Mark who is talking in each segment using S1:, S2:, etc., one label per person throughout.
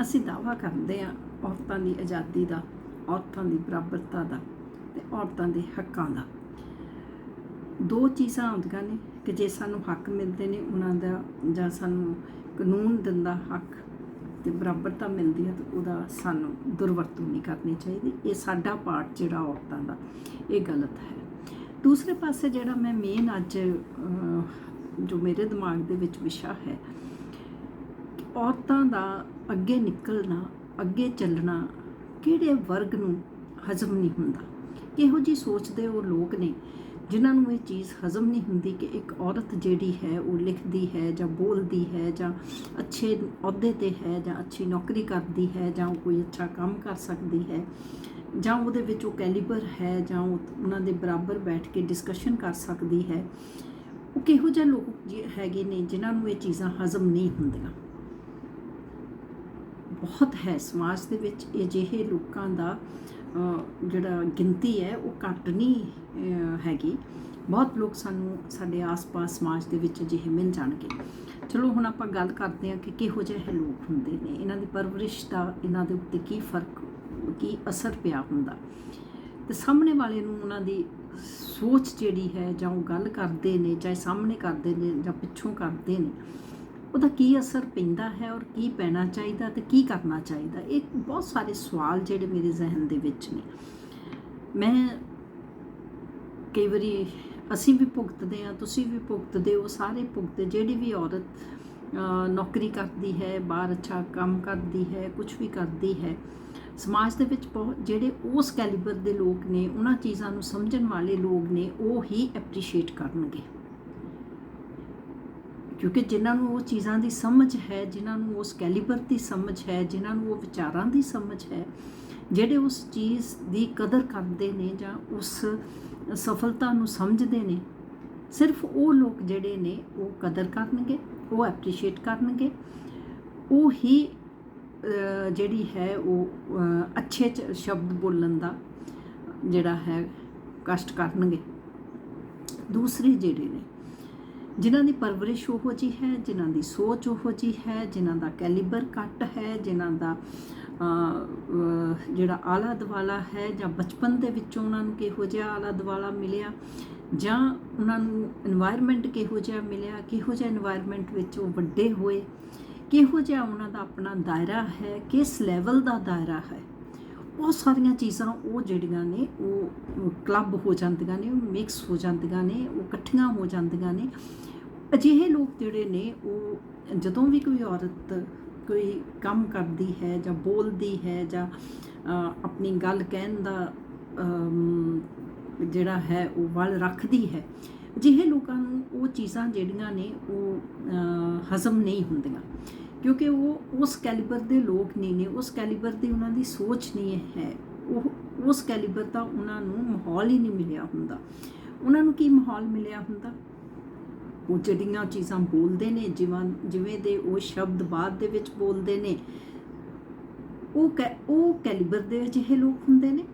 S1: ਅਸੀਂ ਦਾਵਾ ਕਰਦੇ ਹਾਂ ਔਰਤਾਂ ਦੀ ਆਜ਼ਾਦੀ ਦਾ, ਔਰਤਾਂ ਦੀ ਬਰਾਬਰਤਾ ਦਾ ਤੇ ਔਰਤਾਂ ਦੇ ਹੱਕਾਂ ਦਾ। ਦੋ ਚੀਜ਼ਾਂ ਹੁੰਦੀਆਂ ਨੇ ਕਿ ਜੇ ਸਾਨੂੰ ਹੱਕ ਮਿਲਦੇ ਨੇ ਉਹਨਾਂ ਦਾ ਜਾਂ ਸਾਨੂੰ ਕਾਨੂੰਨ ਦਿੰਦਾ ਹੱਕ ਤੇ ਬਰਾਬਰਤਾ ਮਿਲਦੀ ਹੈ ਤਾਂ ਉਹਦਾ ਸਾਨੂੰ ਦੁਰਵਰਤੋਂ ਨਹੀਂ ਕਰਨੀ ਚਾਹੀਦੀ। ਇਹ ਸਾਡਾ ਪਾਰਟ ਜਿਹੜਾ ਔਰਤਾਂ ਦਾ, ਇਹ ਗਲਤ ਹੈ। ਦੂਸਰੇ ਪਾਸੇ ਜਿਹੜਾ ਮੈਂ ਮੇਨ ਅੱਜ ਜੋ ਮੇਰੇ ਦਿਮਾਗ ਦੇ ਵਿੱਚ ਵਿਸ਼ਾ ਹੈ ਔਰਤਾਂ ਦਾ ਅੱਗੇ ਨਿਕਲਣਾ, ਅੱਗੇ ਚੱਲਣਾ ਕਿਹੜੇ ਵਰਗ ਨੂੰ ਹਜ਼ਮ ਨਹੀਂ ਹੁੰਦਾ? ਕਿਹੋ ਜੀ ਸੋਚਦੇ ਉਹ ਲੋਕ ਨੇ ਜਿਨ੍ਹਾਂ ਨੂੰ ਇਹ ਚੀਜ਼ ਹਜ਼ਮ ਨਹੀਂ ਹੁੰਦੀ ਕਿ ਇੱਕ ਔਰਤ ਜਿਹੜੀ ਹੈ ਉਹ ਲਿਖਦੀ ਹੈ ਜਾਂ ਬੋਲਦੀ ਹੈ ਜਾਂ ਅੱਛੇ ਅਹੁਦੇ ਤੇ ਹੈ ਜਾਂ ਅੱਛੀ ਨੌਕਰੀ ਕਰਦੀ ਹੈ ਜਾਂ ਉਹ ਕੋਈ ਅੱਛਾ ਕੰਮ ਕਰ ਸਕਦੀ ਹੈ ਜਾਂ ਉਹਦੇ ਵਿੱਚ ਉਹ ਕੈਲੀਬਰ ਹੈ ਜਾਂ ਉਹਨਾਂ ਦੇ ਬਰਾਬਰ ਬੈਠ ਕੇ ਡਿਸਕਸ਼ਨ ਕਰ ਸਕਦੀ ਹੈ। ਉਹ ਕਿਹੋ ਜਿਹੇ ਲੋਕ ਜੇ ਹੈਗੇ ਨੇ ਜਿਨ੍ਹਾਂ ਨੂੰ ਇਹ ਚੀਜ਼ਾਂ ਹਜ਼ਮ ਨਹੀਂ ਹੁੰਦੀਆਂ? ਬਹੁਤ ਹੈ ਸਮਾਜ ਦੇ ਵਿੱਚ, ਅਜਿਹੇ ਲੋਕਾਂ ਦਾ ਜਿਹੜਾ ਗਿਣਤੀ ਹੈ, ਉਹ ਘੱਟ ਨਹੀਂ ਹੈਗੀ। ਬਹੁਤ ਲੋਕ ਸਾਨੂੰ ਸਾਡੇ ਆਸ-ਪਾਸ ਸਮਾਜ ਦੇ ਵਿੱਚ ਅਜਿਹੇ ਮਿਲ ਜਾਣਗੇ। ਚਲੋ, ਹੁਣ ਆਪਾਂ ਗੱਲ ਕਰਦੇ ਹਾਂ ਕਿ ਕਿਹੋ ਜਿਹੇ ਲੋਕ ਹੁੰਦੇ ਨੇ। ਇਹਨਾਂ ਦੀ ਪਰਵਰਿਸ਼ ਦਾ, ਇਹਨਾਂ ਦੇ ਉੱਤੇ ਕੀ ਫ਼ਰਕ, ਕੀ ਅਸਰ ਪਿਆ ਹੁੰਦਾ? ਤੇ ਸਾਹਮਣੇ ਵਾਲੇ ਨੂੰ ਉਹਨਾਂ ਦੀ ਸੋਚ ਜਿਹੜੀ ਹੈ ਜਾਂ ਉਹ ਗੱਲ ਕਰਦੇ ਨੇ, ਚਾਹੇ ਸਾਹਮਣੇ ਕਰਦੇ ਨੇ ਜਾਂ ਪਿੱਛੋਂ ਕਰਦੇ ਨੇ ਉਹਦਾ ਕੀ ਅਸਰ ਪੈਂਦਾ ਹੈ ਔਰ ਕੀ ਪੈਣਾ ਚਾਹੀਦਾ ਤੇ ਕੀ ਕਰਨਾ ਚਾਹੀਦਾ? ਇਹ ਬਹੁਤ ਸਾਰੇ ਸਵਾਲ ਜਿਹੜੇ ਮੇਰੇ ਜ਼ਿਹਨ ਦੇ ਵਿੱਚ ਨੇ। ਮੈਂ ਕਈ ਵਾਰੀ ਅਸੀਂ ਵੀ ਭੁਗਤਦੇ ਆ ਤੁਸੀਂ ਵੀ ਭੁਗਤਦੇ ਹੋ, ਸਾਰੇ ਭੁਗਤਦੇ, ਜਿਹੜੀ ਵੀ ਔਰਤ ਨੌਕਰੀ ਕਰਦੀ ਹੈ, ਬਾਹਰ ਅੱਛਾ ਕੰਮ ਕਰਦੀ ਹੈ ਕੁਝ ਵੀ ਕਰਦੀ ਹੈ, ਸਮਾਜ ਦੇ ਵਿੱਚ ਬਹੁਤ ਜਿਹੜੇ ਉਸ ਕੈਲੀਬਰ ਦੇ ਲੋਕ ਨੇ, ਉਹਨਾਂ ਚੀਜ਼ਾਂ ਨੂੰ ਸਮਝਣ ਵਾਲੇ ਲੋਕ ਨੇ, ਉਹ ਹੀ ਐਪਰੀਸ਼ੀਏਟ ਕਰਨਗੇ। ਕਿਉਂਕਿ ਜਿਨ੍ਹਾਂ ਨੂੰ ਉਹ ਚੀਜ਼ਾਂ ਦੀ ਸਮਝ ਹੈ, ਜਿਨ੍ਹਾਂ ਨੂੰ ਉਸ ਕੈਲੀਬਰ ਦੀ ਸਮਝ ਹੈ, ਜਿਨ੍ਹਾਂ ਨੂੰ ਉਹ ਵਿਚਾਰਾਂ ਦੀ ਸਮਝ ਹੈ, ਜਿਹੜੇ ਉਸ ਚੀਜ਼ ਦੀ ਕਦਰ ਕਰਦੇ ਨੇ ਜਾਂ ਉਸ ਸਫਲਤਾ ਨੂੰ ਸਮਝਦੇ ਨੇ, ਸਿਰਫ ਉਹ ਲੋਕ ਜਿਹੜੇ ਨੇ ਉਹ ਕਦਰ ਕਰਨਗੇ, ਉਹ ਐਪਰੀਸ਼ੀਏਟ ਕਰਨਗੇ, ਉਹ ਹੀ ਜਿਹੜੀ ਹੈ ਉਹ ਅੱਛੇ ਸ਼ਬਦ ਬੋਲਣ ਦਾ ਜਿਹੜਾ ਹੈ, ਕਸ਼ਟ ਕਰਨਗੇ। ਦੂਸਰੇ ਜਿਹੜੇ ਨੇ ਜਿਨ੍ਹਾਂ ਦੀ ਪਰਵਰਿਸ਼ ਉਹੋ ਜੀ ਹੈ, ਜਿਨ੍ਹਾਂ ਦੀ ਸੋਚ ਉਹੋ ਜੀ ਹੈ, ਜਿਨ੍ਹਾਂ ਦਾ ਕੈਲੀਬਰ ਘੱਟ ਹੈ, ਜਿਨ੍ਹਾਂ ਦਾ ਜਿਹੜਾ ਆਲਾ ਦਵਾਲਾ ਹੈ ਜਾਂ ਬਚਪਨ ਦੇ ਵਿੱਚ ਉਹਨਾਂ ਨੂੰ ਕਿਹੋ ਜਿਹਾ ਆਲਾ ਦਵਾਲਾ ਮਿਲਿਆ ਜਾਂ ਉਹਨਾਂ ਨੂੰ এনवायरमेंट ਕਿਹੋ ਜਿਹਾ ਮਿਲਿਆ, ਕਿਹੋ ਜਿਹਾ এনवायरमेंट ਵਿੱਚ ਉਹ ਵੱਡੇ ਹੋਏ, ਕਿਹੋ ਜਿਹਾ ਉਹਨਾਂ ਦਾ ਆਪਣਾ ਦਾਇਰਾ ਹੈ, ਕਿਸ ਲੈਵਲ ਦਾ ਦਾਇਰਾ ਹੈ। ਬਹੁਤ ਸਾਰੀਆਂ ਚੀਜ਼ਾਂ ਉਹ ਜਿਹੜੀਆਂ ਨੇ, ਉਹ ਕਲੱਬ ਹੋ ਜਾਂਦੀਆਂ ਨੇ, ਉਹ ਮਿਕਸ ਹੋ ਜਾਂਦੀਆਂ ਨੇ, ਉਹ ਇਕੱਠੀਆਂ ਹੋ ਜਾਂਦੀਆਂ ਨੇ। ਅਜਿਹੇ ਲੋਕ ਜਿਹੜੇ ਨੇ, ਉਹ ਜਦੋਂ ਵੀ ਕੋਈ ਔਰਤ ਕੋਈ ਕੰਮ ਕਰਦੀ ਹੈ ਜਾਂ ਬੋਲਦੀ ਹੈ ਜਾਂ ਆਪਣੀ ਗੱਲ ਕਹਿਣ ਦਾ ਜਿਹੜਾ ਹੈ, ਉਹ ਵੱਲ ਰੱਖਦੀ ਹੈ, ਅਜਿਹੇ ਲੋਕਾਂ ਨੂੰ ਉਹ ਚੀਜ਼ਾਂ ਜਿਹੜੀਆਂ ਨੇ, ਉਹ ਹਜ਼ਮ ਨਹੀਂ ਹੁੰਦੀਆਂ। ਕਿਉਂਕਿ ਉਹ ਉਸ ਕੈਲੀਬਰ ਦੇ ਲੋਕ ਨਹੀਂ ਨੇ, ਉਸ ਕੈਲੀਬਰ ਦੀ ਉਹਨਾਂ ਦੀ ਸੋਚ ਨਹੀਂ ਹੈ। ਉਹ, ਉਸ ਕੈਲੀਬਰ ਦਾ ਉਹਨਾਂ ਨੂੰ ਮਾਹੌਲ ਹੀ ਨਹੀਂ ਮਿਲਿਆ ਹੁੰਦਾ। ਉਹਨਾਂ ਨੂੰ ਕੀ ਮਾਹੌਲ ਮਿਲਿਆ ਹੁੰਦਾ? ਉਹ ਜਿਹੜੀਆਂ ਚੀਜ਼ਾਂ ਬੋਲਦੇ ਨੇ, ਜਿਵੇਂ ਜਿਵੇਂ ਦੇ ਉਹ ਸ਼ਬਦ ਬਾਅਦ ਦੇ ਵਿੱਚ ਬੋਲਦੇ ਨੇ, ਉਹ ਕੈ- ਉਹ ਕੈਲੀਬਰ ਦੇ ਅਜਿਹੇ ਲੋਕ ਹੁੰਦੇ ਨੇ।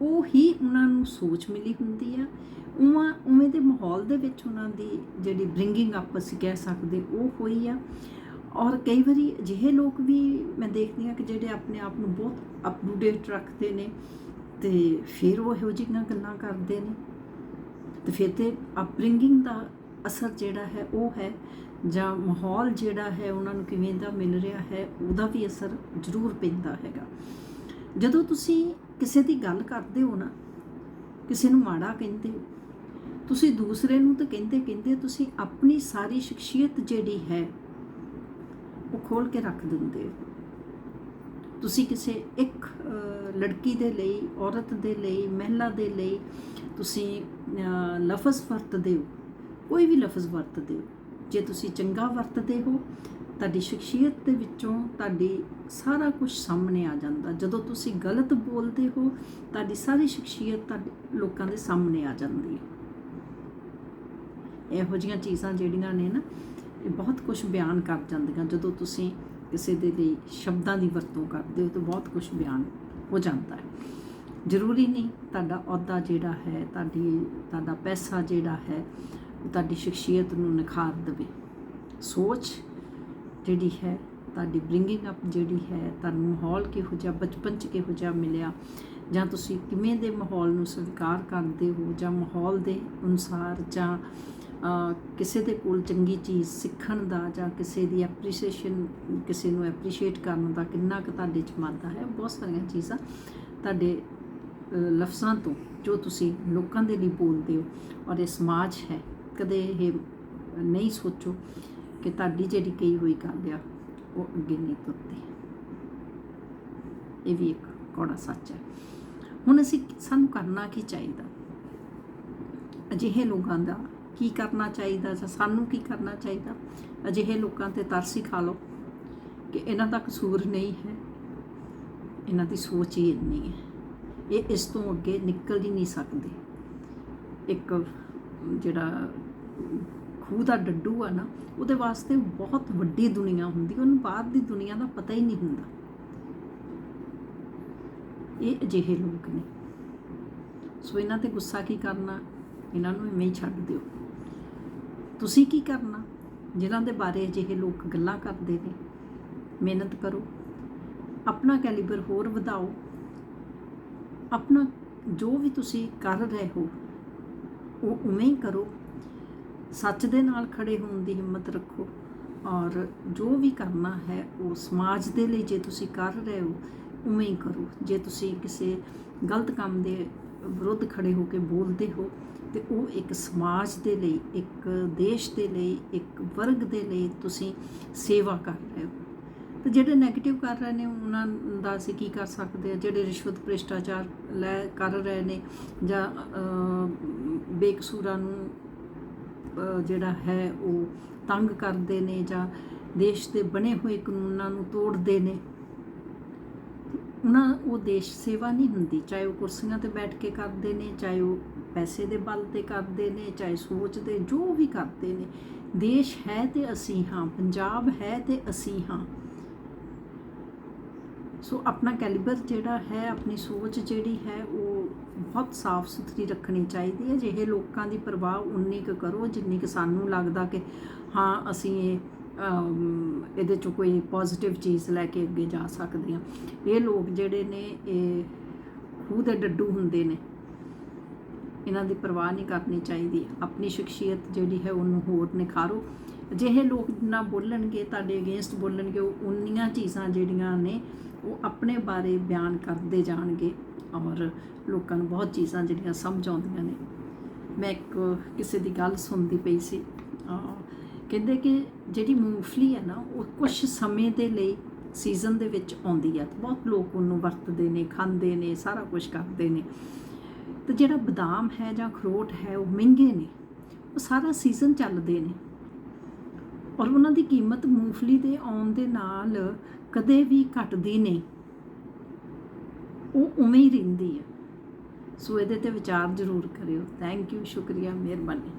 S1: ਉਹ ਹੀ ਉਹਨਾਂ ਨੂੰ ਸੋਚ ਮਿਲੀ ਹੁੰਦੀ ਆ। ਉਵੇਂ ਉਵੇਂ ਦੇ ਮਾਹੌਲ ਦੇ ਵਿੱਚ ਉਹਨਾਂ ਦੀ ਜਿਹੜੀ ਬ੍ਰਿੰਗਿੰਗ ਅਪ ਅਸੀਂ ਕਹਿ ਸਕਦੇ, ਉਹ ਹੋਈ ਆ। ਔਰ ਕਈ ਵਾਰੀ ਅਜਿਹੇ ਲੋਕ ਵੀ ਮੈਂ ਦੇਖਦੀ ਹਾਂ ਕਿ ਜਿਹੜੇ ਆਪਣੇ ਆਪ ਨੂੰ ਬਹੁਤ ਅਪ ਟੂ ਡੇਟ ਰੱਖਦੇ ਨੇ ਤੇ ਫਿਰ ਉਹ ਇਹੋ ਜਿਹੀਆਂ ਗੱਲਾਂ ਕਰਦੇ ਨੇ। ਤੇ ਫਿਰ ਤੇ ਅਪਬ੍ਰਿੰਗਿੰਗ ਦਾ ਅਸਰ ਜਿਹੜਾ ਹੈ ਉਹ ਹੈ ਜਾਂ ਮਾਹੌਲ ਜਿਹੜਾ ਹੈ ਉਹਨਾਂ ਨੂੰ ਕਿਵੇਂ ਦਾ ਮਿਲ ਰਿਹਾ ਹੈ ਉਹਦਾ ਵੀ ਅਸਰ ਜ਼ਰੂਰ ਪੈਂਦਾ ਹੈਗਾ। ਜਦੋਂ ਤੁਸੀਂ ਕਿਸੇ ਦੀ ਗੱਲ ਕਰਦੇ ਹੋ ਨਾ, ਕਿਸੇ ਨੂੰ ਮਾੜਾ ਕਹਿੰਦੇ ਹੋ, ਤੁਸੀਂ ਦੂਸਰੇ ਨੂੰ ਤਾਂ ਕਹਿੰਦੇ ਕਹਿੰਦੇ ਤੁਸੀਂ ਆਪਣੀ ਸਾਰੀ ਸ਼ਖਸੀਅਤ ਜਿਹੜੀ ਹੈ ਉਹ ਖੋਲ ਕੇ ਰੱਖ ਦਿੰਦੇ ਹੋ ਤੁਸੀਂ ਕਿਸੇ ਇੱਕ ਲੜਕੀ ਦੇ ਲਈ, ਔਰਤ ਦੇ ਲਈ, ਮਹਿਲਾ ਦੇ ਲਈ ਤੁਸੀਂ ਲਫ਼ਜ਼ ਵਰਤਦੇ ਹੋ। ਕੋਈ ਵੀ ਲਫ਼ਜ਼ ਵਰਤਦੇ ਹੋ। ਜੇ ਤੁਸੀਂ ਚੰਗਾ ਵਰਤਦੇ ਹੋ, ਤੁਹਾਡੀ ਸ਼ਖਸੀਅਤ ਦੇ ਵਿੱਚੋਂ ਤੁਹਾਡੀ ਸਾਰਾ ਕੁਝ ਸਾਹਮਣੇ ਆ ਜਾਂਦਾ। ਜਦੋਂ ਤੁਸੀਂ ਗਲਤ ਬੋਲਦੇ ਹੋ, ਤੁਹਾਡੀ ਸਾਰੀ ਸ਼ਖਸੀਅਤ ਤੁਹਾਡੇ ਲੋਕਾਂ ਦੇ ਸਾਹਮਣੇ ਆ ਜਾਂਦੀ ਹੈ। ਇਹੋ ਜਿਹੀਆਂ ਚੀਜ਼ਾਂ ਜਿਹੜੀਆਂ ਨੇ ਨਾ ਬਹੁਤ ਕੁਝ ਬਿਆਨ ਕਰ ਜਾਂਦੀਆਂ, ਜਦੋਂ ਤੁਸੀਂ ਕਿਸੇ ਦੇ ਲਈ ਸ਼ਬਦਾਂ ਦੀ ਵਰਤੋਂ ਕਰਦੇ ਹੋ ਤਾਂ ਬਹੁਤ ਕੁਝ ਬਿਆਨ ਹੋ ਜਾਂਦਾ ਹੈ। ਜ਼ਰੂਰੀ ਨਹੀਂ ਤੁਹਾਡਾ ਅਹੁਦਾ ਜਿਹੜਾ ਹੈ, ਤੁਹਾਡੀ, ਤੁਹਾਡਾ ਪੈਸਾ ਜਿਹੜਾ ਹੈ ਤੁਹਾਡੀ ਸ਼ਖਸੀਅਤ ਨੂੰ ਨਿਖਾਰ ਦੇਵੇ। ਸੋਚ ਜਿਹੜੀ ਹੈ, ਤੁਹਾਡੀ ਬ੍ਰਿੰਗਿੰਗ ਅਪ ਜਿਹੜੀ ਹੈ, ਤੁਹਾਨੂੰ ਮਾਹੌਲ ਕਿਹੋ ਜਿਹਾ, ਬਚਪਨ ਚ ਕਿਹੋ ਜਿਹਾ ਮਿਲਿਆ, ਜਾਂ ਤੁਸੀਂ ਕਿਵੇਂ ਦੇ ਮਾਹੌਲ ਨੂੰ ਸਵੀਕਾਰ ਕਰਦੇ ਹੋ, ਜਾਂ ਮਾਹੌਲ ਦੇ ਅਨੁਸਾਰ ਜਾਂ ਕਿਸੇ ਦੇ ਕੋਲ ਚੰਗੀ ਚੀਜ਼ ਸਿੱਖਣ ਦਾ ਜਾਂ ਕਿਸੇ ਦੀ ਐਪਰੀਸੀਏਸ਼ਨ ਕਿਸੇ ਨੂੰ ਐਪਰੀਸ਼ੀਏਟ ਕਰਨ ਦਾ ਕਿੰਨਾ ਕੁ ਤੁਹਾਡੇ ਚ ਮੰਨਦਾ ਹੈ ਬਹੁਤ ਸਾਰੀਆਂ ਚੀਜ਼ਾਂ ਤੁਹਾਡੇ ਲਫ਼ਜ਼ਾਂ ਤੋਂ ਜੋ ਤੁਸੀਂ ਲੋਕਾਂ ਦੇ ਲਈ ਬੋਲਦੇ ਹੋ ਔਰ ਇਹ ਸਮਾਜ ਹੈ, ਕਦੇ ਇਹ ਨਹੀਂ ਸੋਚੋ ਕਿ ਤੁਹਾਡੀ ਜਿਹੜੀ ਕਹੀ ਹੋਈ ਗੱਲ ਆ, ਉਹ ਅੱਗੇ ਨਹੀਂ ਤੁਰਦੀ। ਇਹ ਵੀ ਇੱਕ ਕੋੜਾ ਸੱਚ ਹੈ। ਹੁਣ ਅਸੀਂ ਸਾਨੂੰ ਕਰਨਾ ਕੀ ਚਾਹੀਦਾ? ਅਜਿਹੇ ਲੋਕਾਂ ਦਾ ਕੀ ਕਰਨਾ ਚਾਹੀਦਾ ਜਾਂ ਸਾਨੂੰ ਕੀ ਕਰਨਾ ਚਾਹੀਦਾ, ਅਜਿਹੇ ਲੋਕਾਂ ਤੇ ਤਰਸ ਹੀ ਖਾ ਲਓ ਕਿ ਇਹਨਾਂ ਦਾ ਕਸੂਰ ਨਹੀਂ ਹੈ, ਇਹਨਾਂ ਦੀ ਸੋਚ ਹੀ ਇੰਨੀ ਹੈ। ਇਹ ਇਸ ਤੋਂ ਅੱਗੇ ਨਿਕਲ ਹੀ ਨਹੀਂ ਸਕਦੇ। ਇੱਕ ਜਿਹੜਾ ਖੂਹ ਦਾ ਡੱਡੂ ਆ ਨਾ, ਉਹਦੇ ਵਾਸਤੇ ਬਹੁਤ ਵੱਡੀ ਦੁਨੀਆ ਹੁੰਦੀ, ਉਹਨੂੰ ਬਾਹਰ ਦੀ ਦੁਨੀਆ ਦਾ ਪਤਾ ਹੀ ਨਹੀਂ ਹੁੰਦਾ। ਇਹ ਅਜਿਹੇ ਲੋਕ ਨੇ। ਸੋ ਇਹਨਾਂ ਤੇ ਗੁੱਸਾ ਕੀ ਕਰਨਾ? ਇਹਨਾਂ ਨੂੰ ਇਵੇਂ ਹੀ ਛੱਡ ਦਿਓ। ਤੁਸੀਂ ਕੀ ਕਰਨਾ? ਜਿਨ੍ਹਾਂ ਦੇ ਬਾਰੇ ਅਜਿਹੇ ਲੋਕ ਗੱਲਾਂ ਕਰਦੇ ਨੇ, ਮਿਹਨਤ ਕਰੋ। ਆਪਣਾ ਕੈਲੀਬਰ ਹੋਰ ਵਧਾਓ। ਆਪਣਾ ਜੋ ਵੀ ਤੁਸੀਂ ਕਰ ਰਹੇ ਹੋ, ਉਹ ਉਵੇਂ ਹੀ ਕਰੋ। ਸੱਚ ਦੇ ਨਾਲ ਖੜੇ ਹੋਣ ਦੀ ਹਿੰਮਤ ਰੱਖੋ ਔਰ ਜੋ ਵੀ ਕਰਨਾ ਹੈ, ਉਹ ਸਮਾਜ ਦੇ ਲਈ ਜੇ ਤੁਸੀਂ ਕਰ ਰਹੇ ਹੋ, ਉਵੇਂ ਹੀ ਕਰੋ। ਜੇ ਤੁਸੀਂ ਕਿਸੇ ਗਲਤ ਕੰਮ ਦੇ ਵਿਰੁੱਧ ਖੜੇ ਹੋ ਕੇ ਬੋਲਦੇ ਹੋ ਤੇ ਉਹ ਇੱਕ ਸਮਾਜ ਦੇ ਲਈ, ਇੱਕ ਦੇਸ਼ ਦੇ ਲਈ, ਇੱਕ ਵਰਗ ਦੇ ਲਈ ਤੁਸੀਂ ਸੇਵਾ ਕਰ ਰਹੇ ਹੋ। ਤੇ ਜਿਹੜੇ 네ਗੇਟਿਵ ਕਰ ਰਹੇ ਨੇ, ਉਹਨਾਂ ਦਾ ਅਸੀਂ ਕੀ ਕਰ ਸਕਦੇ ਆ ਜਿਹੜੇ ਰਿਸ਼ਵਤ ਭ੍ਰਿਸ਼ਟਾਚਾਰ ਲੈ ਕਰ ਰਹੇ ਨੇ ਜਾਂ ਬੇਕਸੂਰਾਂ ਨੂੰ ਜਿਹੜਾ ਹੈ ਉਹ ਤੰਗ ਕਰਦੇ ਨੇ ਜਾਂ ਦੇਸ਼ ਦੇ ਬਣੇ ਹੋਏ ਕਾਨੂੰਨਾਂ ਨੂੰ ਤੋੜਦੇ ਨੇ ਉਹਨਾਂ ਉਹ ਦੇਸ਼ ਸੇਵਾ ਨਹੀਂ ਹੁੰਦੀ, ਚਾਹੇ ਉਹ ਕੁਰਸੀਆਂ ਤੇ ਬੈਠ ਕੇ ਕਰਦੇ ਨੇ, ਚਾਹੇ ਉਹ ਪੈਸੇ ਦੇ ਬਲ ਤੇ ਕਰਦੇ ਨੇ, ਚਾਹੇ ਸੋਚ ਦੇ ਜੋ ਵੀ ਕਰਦੇ ਨੇ, ਦੇਸ਼ ਹੈ ਤੇ ਅਸੀਂ ਹਾਂ, ਪੰਜਾਬ ਹੈ ਤੇ ਅਸੀਂ ਹਾਂ। ਸੋ ਆਪਣਾ ਕੈਲੀਬਰ ਜਿਹੜਾ ਹੈ, ਆਪਣੀ ਸੋਚ ਜਿਹੜੀ ਹੈ, ਉਹ ਬਹੁਤ ਸਾਫ਼ ਸੁਥਰੀ ਰੱਖਣੀ ਚਾਹੀਦੀ ਹੈ। ਜਿਹੇ ਲੋਕਾਂ ਦੀ ਪਰਵਾਹ ਉਨੀ ਕੁ ਕਰੋ, ਜਿੰਨੀ ਕੁ ਸਾਨੂੰ ਲੱਗਦਾ ਕਿ ਹਾਂ, ਅਸੀਂ ਇਹ ਇਹਦੇ ਚੋਂ ਕੋਈ ਪੋਜ਼ਿਟਿਵ ਚੀਜ਼ ਲੈ ਕੇ ਅੱਗੇ ਜਾ ਸਕਦੇ ਹਾਂ। ਇਹ ਲੋਕ ਜਿਹੜੇ ਨੇ, ਇਹ ਖੂਹ ਦੇ ਡੱਡੂ ਹੁੰਦੇ ਨੇ। ਇਹਨਾਂ ਦੀ ਪਰਵਾਹ ਨਹੀਂ ਕਰਨੀ ਚਾਹੀਦੀ। ਆਪਣੀ ਸ਼ਖਸੀਅਤ ਜਿਹੜੀ ਹੈ, ਉਹਨੂੰ ਹੋਰ ਨਿਖਾਰੋ। ਅਜਿਹੇ ਲੋਕ ਨਾ ਬੋਲਣਗੇ, ਤੁਹਾਡੇ ਅਗੇਂਸਟ ਬੋਲਣਗੇ, ਉਹ ਉਨੀਆਂ ਚੀਜ਼ਾਂ ਜਿਹੜੀਆਂ ਨੇ, ਉਹ ਆਪਣੇ ਬਾਰੇ ਬਿਆਨ ਕਰਦੇ ਜਾਣਗੇ ਔਰ ਲੋਕਾਂ ਨੂੰ ਬਹੁਤ ਚੀਜ਼ਾਂ ਜਿਹੜੀਆਂ ਸਮਝ ਆਉਂਦੀਆਂ ਨੇ। ਮੈਂ ਇੱਕ ਕਿਸੇ ਦੀ ਗੱਲ ਸੁਣਦੀ ਪਈ ਸੀ। ਕਹਿੰਦੇ ਕਿ ਜਿਹੜੀ ਮੂੰਗਫਲੀ ਹੈ ਨਾ, ਉਹ ਕੁਝ ਸਮੇਂ ਦੇ ਲਈ ਸੀਜ਼ਨ ਦੇ ਵਿੱਚ ਆਉਂਦੀ ਹੈ। ਤੇ ਬਹੁਤ ਲੋਕ ਉਹਨੂੰ ਵਰਤਦੇ ਨੇ, ਖਾਂਦੇ ਨੇ, ਸਾਰਾ ਕੁਝ ਕਰਦੇ ਨੇ। ਤੇ ਜਿਹੜਾ ਬਦਾਮ ਹੈ ਜਾਂ ਅਖਰੋਟ ਹੈ, ਉਹ ਮਹਿੰਗੇ ਨੇ। ਉਹ ਸਾਰਾ ਸੀਜ਼ਨ ਚੱਲਦੇ ਨੇ। ਔਰ ਉਹਨਾਂ ਦੀ ਕੀਮਤ ਮੂੰਗਫਲੀ ਦੇ ਆਉਣ ਦੇ ਨਾਲ ਕਦੇ ਵੀ ਘਟਦੀ ਨਹੀਂ। ਉਹ ਉਵੇਂ ਹੀ ਰਹਿੰਦੀ ਹੈ। ਸੋ ਇਹਦੇ ਤੇ ਵਿਚਾਰ ਜ਼ਰੂਰ ਕਰਿਓ। ਥੈਂਕ ਯੂ ਸ਼ੁਕਰੀਆ, ਮਿਹਰਬਾਨੀ।